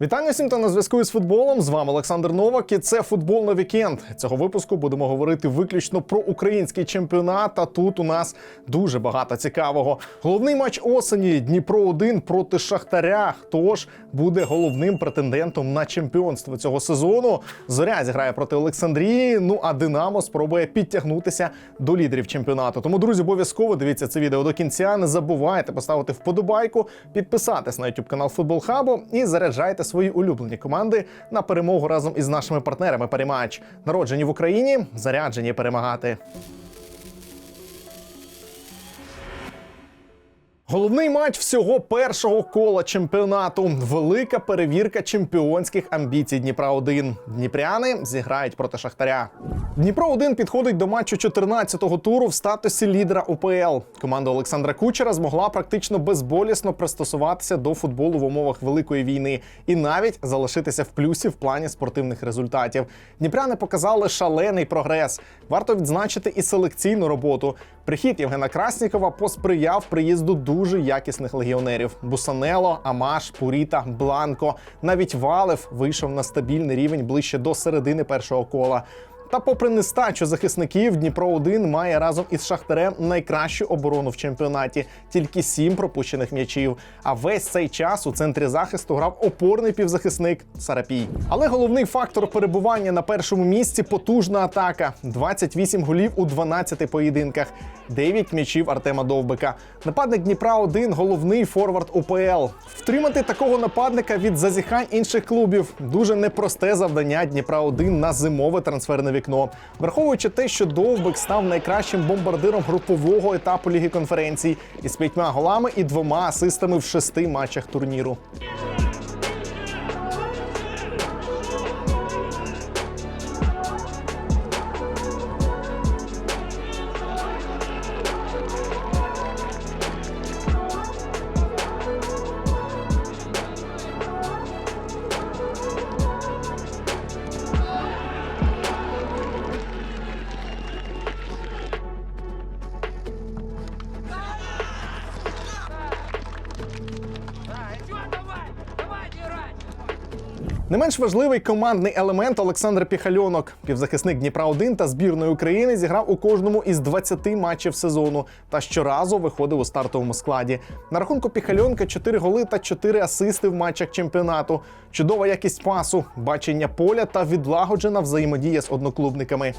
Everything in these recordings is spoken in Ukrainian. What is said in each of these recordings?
Вітання всім та на зв'язку із футболом. З вами Олександр Новак. І це футбол на вікенд. Цього випуску будемо говорити виключно про український чемпіонат. А тут у нас дуже багато цікавого. Головний матч осені Дніпро 1 проти Шахтаря. Хто ж буде головним претендентом на чемпіонство цього сезону? Зоря зіграє проти Олександрії. Ну а Динамо спробує підтягнутися до лідерів чемпіонату. Тому, друзі, обов'язково дивіться це відео до кінця. Не забувайте поставити вподобайку, підписатись на YouTube канал Футбол Хабу і заряджайте свої улюблені команди на перемогу разом із нашими партнерами. Перемач народжені в Україні, заряджені перемагати. Головний матч всього першого кола чемпіонату. Велика перевірка чемпіонських амбіцій Дніпра 1 Дніпряни зіграють проти Шахтаря. Дніпро 1 підходить до матчу 14-го туру в статусі лідера УПЛ. Команда Олександра Кучера змогла практично безболісно пристосуватися до футболу в умовах великої війни і навіть залишитися в плюсі в плані спортивних результатів. Дніпряни показали шалений прогрес. Варто відзначити і селекційну роботу. Прихід Євгена Краснікова посприяв приїзду дуже якісних легіонерів: Бусанело, Амаш, Пуріта, Бланко. Навіть Валев вийшов на стабільний рівень ближче до середини першого кола. Та, попри нестачу захисників, Дніпро 1 має разом із Шахтарем найкращу оборону в чемпіонаті тільки сім пропущених м'ячів. А весь цей час у центрі захисту грав опорний півзахисник Сарапій. Але головний фактор перебування на першому місці потужна атака: 28 голів у 12 поєдинках, 9 м'ячів Артема Довбика. Нападник Дніпра 1 головний форвард УПЛ. Втримати такого нападника від зазіхань інших клубів дуже непросте завдання Дніпра 1 на зимове трансферне вікно. Враховуючи те, що Довбик став найкращим бомбардиром групового етапу Ліги конференцій із п'ятьма голами і двома асистами в шести матчах турніру. Не менш важливий командний елемент Олександр Піхальонок. Півзахисник Дніпра 1 та збірної України зіграв у кожному із 20 матчів сезону та щоразу виходив у стартовому складі. На рахунку Піхальонка 4 голи та 4 асисти в матчах чемпіонату. Чудова якість пасу, бачення поля та відлагоджена взаємодія з одноклубниками.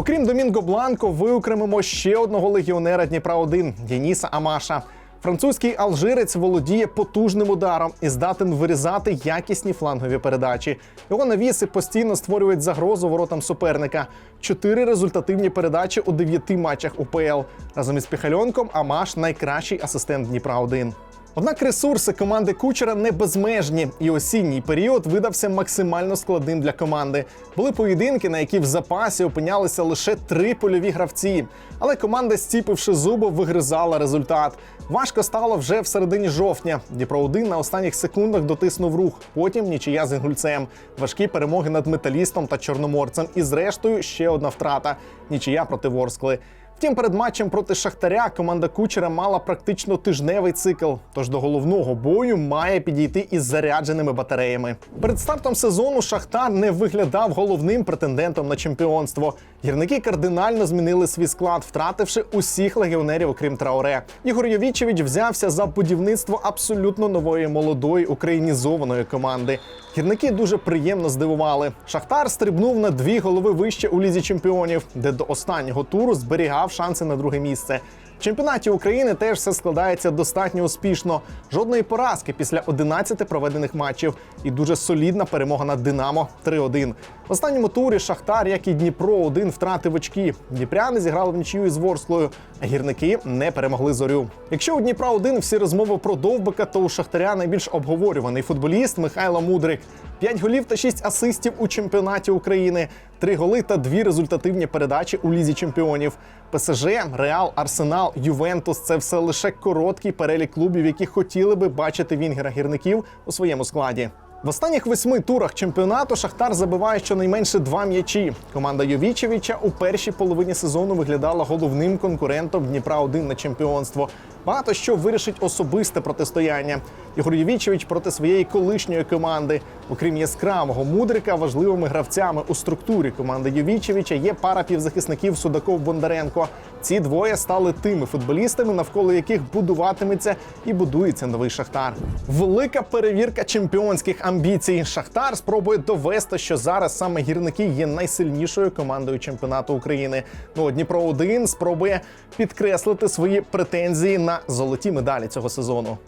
Окрім Домінго Бланко, виокремимо ще одного легіонера Дніпра 1 Дініса Амаша. Французький алжирець володіє потужним ударом і здатен вирізати якісні флангові передачі. Його навіси постійно створюють загрозу воротам суперника. Чотири результативні передачі у дев'яти матчах УПЛ. Разом із Піхальонком Амаш найкращий асистент Дніпра 1 Однак ресурси команди Кучера не безмежні, і осінній період видався максимально складним для команди. Були поєдинки, на які в запасі опинялися лише три польові гравці. Але команда, стіпивши зуби, вигризала результат. Важко стало вже в середині жовтня. Дніпро 1 на останніх секундах дотиснув рух. Потім нічия з інгульцем. Важкі перемоги над металістом та чорноморцем. І зрештою ще одна втрата нічия проти Ворскли. Втім, перед матчем проти Шахтаря команда Кучера мала практично тижневий цикл. Тож до головного бою має підійти із зарядженими батареями. Перед стартом сезону Шахтар не виглядав головним претендентом на чемпіонство. Гірники кардинально змінили свій склад, втративши усіх легіонерів, окрім Трауре. Ігор Йовічевич взявся за будівництво абсолютно нової молодої українізованої команди. Гірники дуже приємно здивували. Шахтар стрибнув на дві голови вище у лізі чемпіонів, де до останнього туру зберігав шанси на друге місце. Чемпіонаті України теж все складається достатньо успішно. Жодної поразки після 11 проведених матчів і дуже солідна перемога над Динамо 3-1. В останньому турі Шахтар, як і Дніпро, один втратив очки. Дніпряни зіграли в нічию із Ворсклою, а гірники не перемогли зорю. Якщо у Дніпра 1 всі розмови про довбика, то у Шахтаря найбільш обговорюваний футболіст Михайло Мудрик. 5 голів та 6 асистів у чемпіонаті України, 3 голи та 2 результативні передачі у лізі чемпіонів. ПСЖ, Реал, Арсенал, Ювентус це все лише короткий перелік клубів, які хотіли би бачити Вінгера гірників у своєму складі. В останніх восьми турах чемпіонату Шахтар забиває щонайменше два м'ячі. Команда Йовічевича у першій половині сезону виглядала головним конкурентом Дніпра 1 на чемпіонство. Багато що вирішить особисте протистояння. Ігор Йовічевич проти своєї колишньої команди. Окрім яскравого мудрика, важливими гравцями у структурі команди Йовічевича є пара півзахисників Судаков Бондаренко. Ці двоє стали тими футболістами, навколо яких будуватиметься і будується новий шахтар. Велика перевірка чемпіонських амбіцій. Шахтар спробує довести, що зараз саме гірники є найсильнішою командою чемпіонату України. Ну Дніпро 1 спробує підкреслити свої претензії на золоті медалі цього сезону.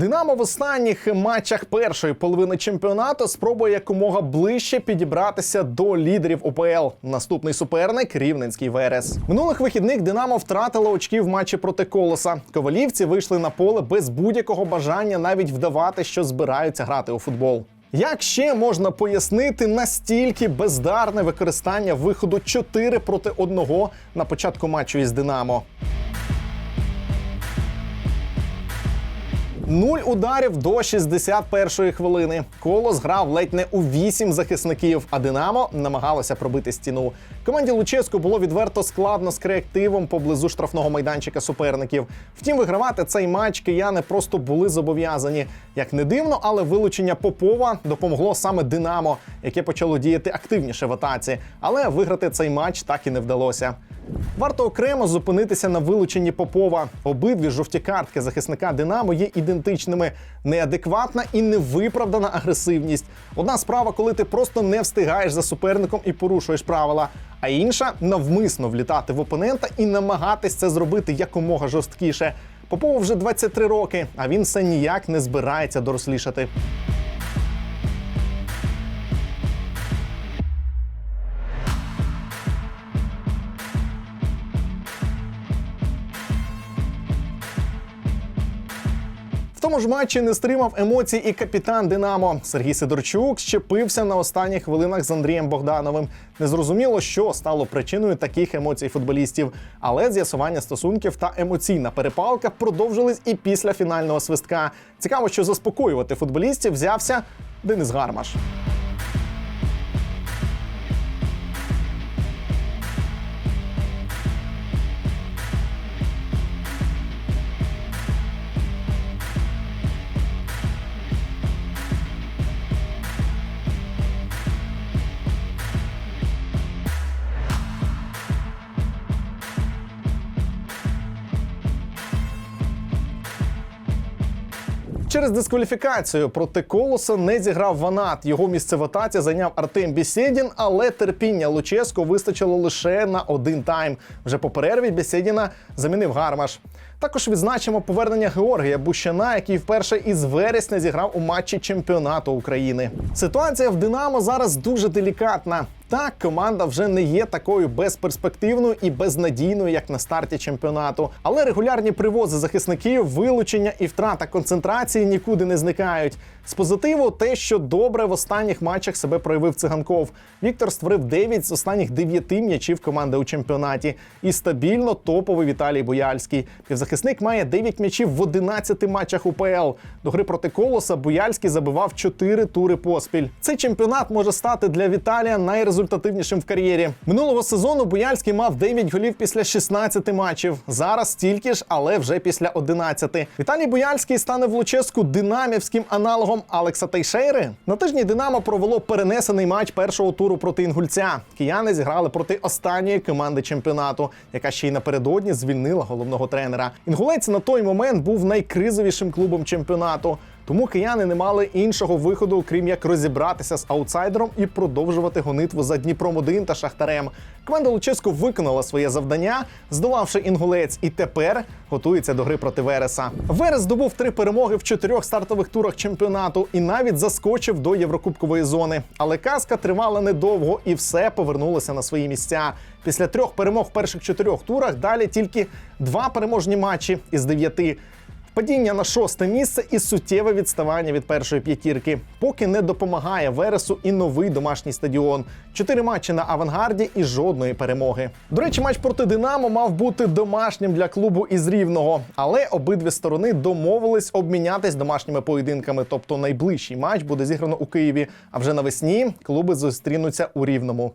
Динамо в останніх матчах першої половини чемпіонату спробує якомога ближче підібратися до лідерів УПЛ. Наступний суперник Рівненський ВРС. Минулих вихідних Динамо втратило очки в матчі проти Колоса. Ковалівці вийшли на поле без будь-якого бажання навіть вдавати, що збираються грати у футбол. Як ще можна пояснити настільки бездарне використання виходу 4 проти 1 на початку матчу із Динамо? Нуль ударів до 61-ї хвилини. Колос грав ледь не у вісім захисників, а Динамо намагалося пробити стіну. Команді Луческу було відверто складно з креативом поблизу штрафного майданчика суперників. Втім, вигравати цей матч кияни просто були зобов'язані. Як не дивно, але вилучення Попова допомогло саме Динамо, яке почало діяти активніше в атаці. Але виграти цей матч так і не вдалося. Варто окремо зупинитися на вилученні Попова. Обидві жовті картки захисника Динамо є ідентичними: неадекватна і невиправдана агресивність. Одна справа, коли ти просто не встигаєш за суперником і порушуєш правила. А інша навмисно влітати в опонента і намагатись це зробити якомога жорсткіше. Попову вже 23 роки, а він все ніяк не збирається дорослішати. Тому ж матчі не стримав емоцій і капітан Динамо Сергій Сидорчук щепився на останніх хвилинах з Андрієм Богдановим. Незрозуміло, що стало причиною таких емоцій футболістів, але з'ясування стосунків та емоційна перепалка продовжились і після фінального свистка. Цікаво, що заспокоювати футболістів взявся Денис Гармаш. Через дискваліфікацію проти колоса не зіграв Ванат. Його місце в атаці зайняв Артем Бісєдін, але терпіння Луческо вистачило лише на один тайм. Вже по перерві Бісєдіна замінив Гармаш. Також відзначимо повернення Георгія Бущана, який вперше із вересня зіграв у матчі чемпіонату України. Ситуація в Динамо зараз дуже делікатна. Так, команда вже не є такою безперспективною і безнадійною, як на старті чемпіонату. Але регулярні привози захисників, вилучення і втрата концентрації нікуди не зникають. З позитиву, те, що добре в останніх матчах себе проявив циганков. Віктор створив 9 з останніх 9 м'ячів команди у чемпіонаті. І стабільно топовий Віталій Бояльський. Півзахисник має 9 м'ячів в 11 матчах УПЛ. До гри проти колоса Бояльський забивав 4 тури поспіль. Цей чемпіонат може стати для Віталія найрезультативнішим в кар'єрі. Минулого сезону Бояльський мав 9 голів після 16 матчів. Зараз стільки ж, але вже після 11. Віталій Бояльський стане в Луческу динамівським аналогом Алекса Тейшейри. На тижні Динамо провело перенесений матч першого туру проти інгульця. Кияни зіграли проти останньої команди чемпіонату, яка ще й напередодні звільнила головного тренера. Інгулець на той момент був найкризовішим клубом чемпіонату. Тому кияни не мали іншого виходу, крім як розібратися з аутсайдером і продовжувати гонитву за Дніпром 1 та Шахтарем. Команда Луческо виконала своє завдання, здолавши інгулець, і тепер готується до гри проти Вереса. Верес здобув три перемоги в чотирьох стартових турах чемпіонату і навіть заскочив до Єврокубкової зони. Але казка тривала недовго і все повернулося на свої місця. Після трьох перемог в перших чотирьох турах далі тільки два переможні матчі із дев'яти. Падіння на шосте місце і суттєве відставання від першої п'ятірки. Поки не допомагає Вересу і новий домашній стадіон. Чотири матчі на авангарді і жодної перемоги. До речі, матч проти Динамо мав бути домашнім для клубу із Рівного, але обидві сторони домовились обмінятись домашніми поєдинками. Тобто найближчий матч буде зіграно у Києві. А вже навесні клуби зустрінуться у Рівному.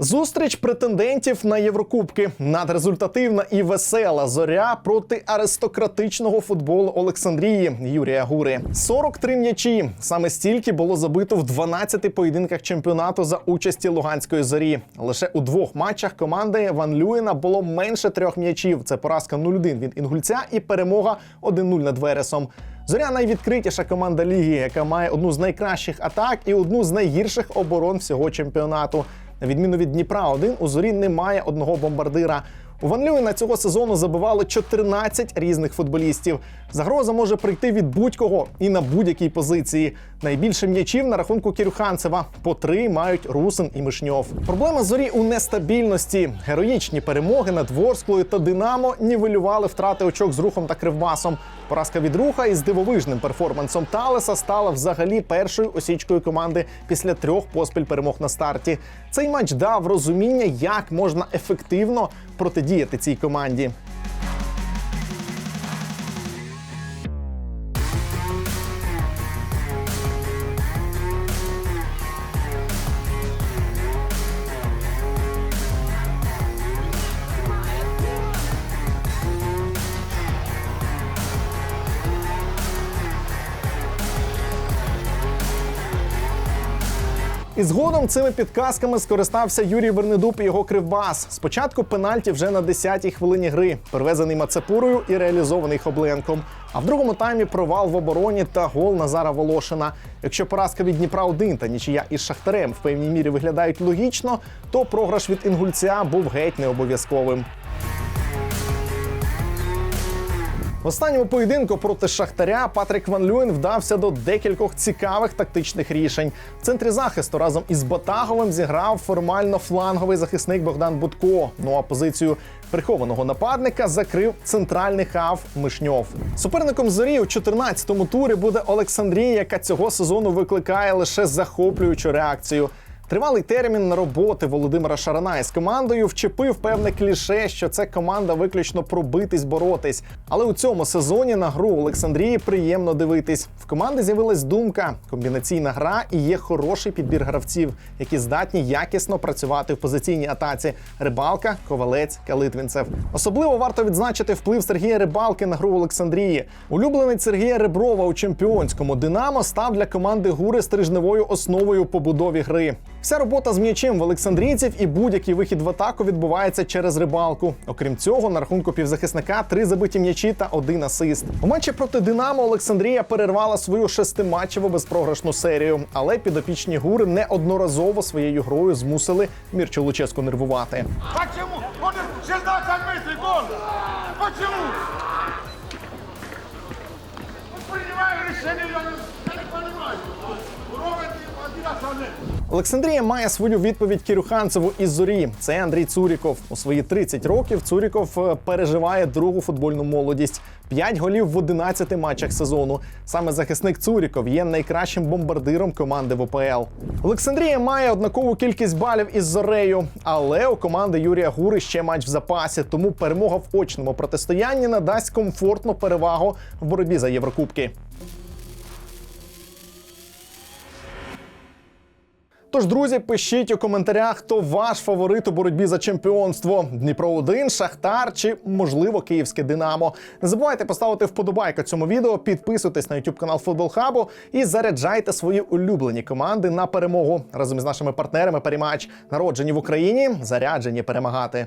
Зустріч претендентів на Єврокубки надрезультативна і весела зоря проти аристократичного футболу Олександрії Юрія Гури. 43 м'ячі. Саме стільки було забито в 12 поєдинках чемпіонату за участі Луганської зорі. Лише у двох матчах команди Ван Люєна було менше трьох м'ячів. Це поразка 0-1 від інгульця і перемога 1-0 над Вересом. Зоря найвідкритіша команда ліги, яка має одну з найкращих атак і одну з найгірших оборон всього чемпіонату. На відміну від Дніпра, один у зорі немає одного бомбардира. У Ван Люєна цього сезону забивали 14 різних футболістів. Загроза може прийти від будь-кого і на будь-якій позиції. Найбільше м'ячів на рахунку Кірюханцева. По три мають Русин і Мишньов. Проблема зорі у нестабільності. Героїчні перемоги над Ворсклою та Динамо нівелювали втрати очок з рухом та кривбасом. Поразка від руха із дивовижним перформансом Талеса стала взагалі першою осічкою команди після трьох поспіль перемог на старті. Цей матч дав розуміння, як можна ефективно протидіяти цій команді. І згодом цими підказками скористався Юрій Вернедуб і його кривбас. Спочатку пенальті вже на 10-й хвилині гри, перевезений Мацепурою і реалізований Хобленком. А в другому таймі провал в обороні та гол Назара Волошина. Якщо поразка від Дніпра 1 та нічия із Шахтарем в певній мірі виглядають логічно, то програш від інгульця був геть не обов'язковим. В останньому поєдинку проти Шахтаря Патрік Ван Люєн вдався до декількох цікавих тактичних рішень. В центрі захисту разом із Батаговим зіграв формально фланговий захисник Богдан Будко. Ну а позицію прихованого нападника закрив центральний хав Мишньов. Суперником зорі у 14-му турі буде Олександрія, яка цього сезону викликає лише захоплюючу реакцію. Тривалий термін роботи Володимира Шарана із командою вчепив певне кліше, що це команда виключно пробитись, боротись. Але у цьому сезоні на гру Олександрії приємно дивитись. В команди з'явилась думка, комбінаційна гра і є хороший підбір гравців, які здатні якісно працювати в позиційній атаці. Рибалка, ковалець, Калитвінцев. Особливо варто відзначити вплив Сергія Рибалки на гру Олександрії. Улюбленець Сергія Реброва у чемпіонському Динамо став для команди гури стрижневою основою побудові гри. Вся робота з м'ячем в Олександрійців і будь-який вихід в атаку відбувається через рибалку. Окрім цього, на рахунку півзахисника три забиті м'ячі та один асист. У матчі проти Динамо Олександрія перервала свою шестиматчеву безпрограшну серію, але підопічні гури неодноразово своєю грою змусили Мірчу Луческу нервувати. Почему? Он через 20 метров гол! Почему? Он принимает решение, я не, я не один а не. Олександрія має свою відповідь Кірюханцеву із зорі. Це Андрій Цуріков. У свої 30 років Цуріков е, переживає другу футбольну молодість. 5 голів в 11 матчах сезону. Саме захисник Цуріков є найкращим бомбардиром команди ВПЛ. Олександрія має однакову кількість балів із зорею, але у команди Юрія Гури ще матч в запасі. Тому перемога в очному протистоянні надасть комфортну перевагу в боротьбі за Єврокубки. Тож, друзі, пишіть у коментарях, хто ваш фаворит у боротьбі за чемпіонство: Дніпро 1 Шахтар чи, можливо, Київське Динамо. Не забувайте поставити вподобайку цьому відео, підписуйтесь на YouTube канал Футбол Хабу і заряджайте свої улюблені команди на перемогу разом із нашими партнерами. Перемач народжені в Україні, заряджені перемагати.